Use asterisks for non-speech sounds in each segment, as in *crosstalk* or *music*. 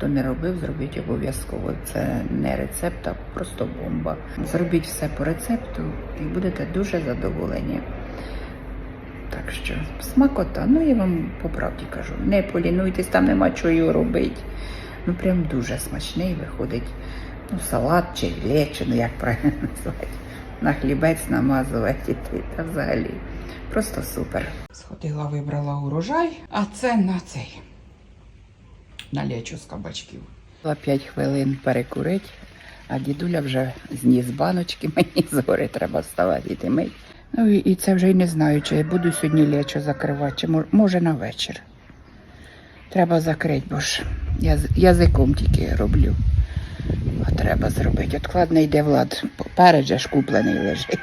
Хто не робив, зробіть обов'язково. Це не рецепт, а просто бомба. Зробіть все по рецепту і будете дуже задоволені. Так що смакота, ну я вам по правді кажу, не полінуйтесь, там нема чого робити. Ну прям дуже смачний виходить. Ну, салат чи лечо, ну як правильно *laughs* назвати. На хлібець намазувати та взагалі. Просто супер. Сходила, вибрала урожай, а це на цей. На лечо з кабачків. 5 хвилин перекурить, а дідуля вже зніс баночки, *laughs* мені згори треба вставати і мить. Ну і, і це вже й не знаю, чи я буду сьогодні лечо закривати, чи мож- може на вечір. Треба закрити, бо ж я язиком тільки роблю. А треба зробити. Откладний йде влад. Поперед же ж куплений лежить.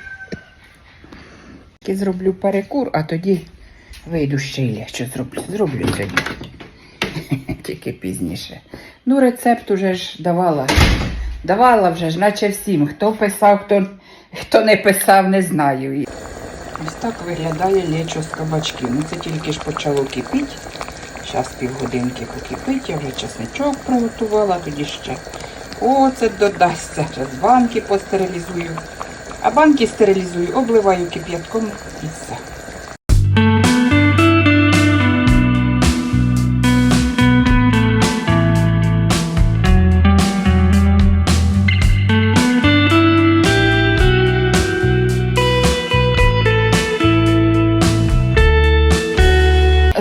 *laughs* Зроблю перекур, а тоді вийду ще й лечо зроблю. Зроблю сьогодні. *laughs* Тільки пізніше. Ну, рецепт уже ж давала. Давала вже ж, наче всім. Хто писав, хто, хто не писав, не знаю. Ось так виглядає лечо з кабачків. Ну це тільки ж почало кипіти. Зараз півгодинки покипить, я вже чесничок приготувала, тоді ще оцет додасться. Зараз банки постерилізую. А банки стерилізую, обливаю кип'ятком і все.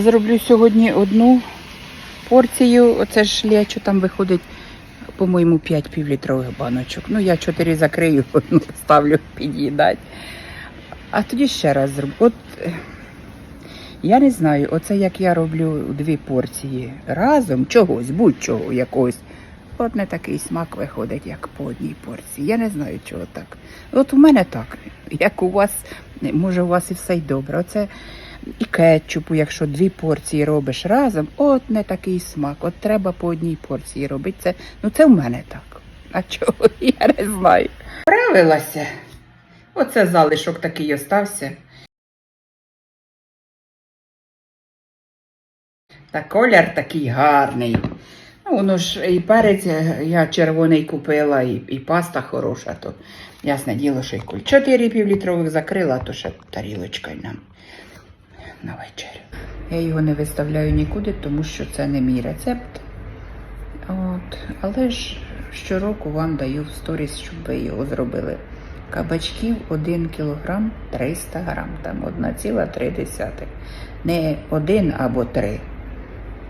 Зроблю сьогодні одну порцію. Оце ж лячу там виходить, по-моєму, 5 півлітрових баночок. Ну, я 4 закрию, *laughs* одну ставлю під'їдати. А тоді ще раз зроблю. От е, я не знаю, оце як я роблю дві порції разом, чогось, будь-чого якогось. От не такий смак виходить, як по одній порції. Я не знаю, чого так. От у мене так, як у вас, може, у вас і все й добре. Оце і кетчупу, якщо дві порції робиш разом, от не такий смак. От треба по одній порції робити. Це, ну це в мене так. А чого? *laughs* Я не знаю. Правилася. Оце залишок такий остався. Та колір такий гарний. Ну, воно ж і перець е, я червоний купила, і, і паста хороша, то ясне діло, що й куль. Чотири півлітрових закрила, то ще тарілочка й нам на вечерю. Я його не виставляю нікуди, тому що це не мій рецепт. От. Але ж щороку вам даю в сторіс, щоб ви його зробили. Кабачків 1 кг 300 грам, там 1,3. Не 1 або 3,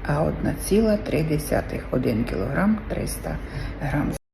а 1,3. 1 кг 300 грам.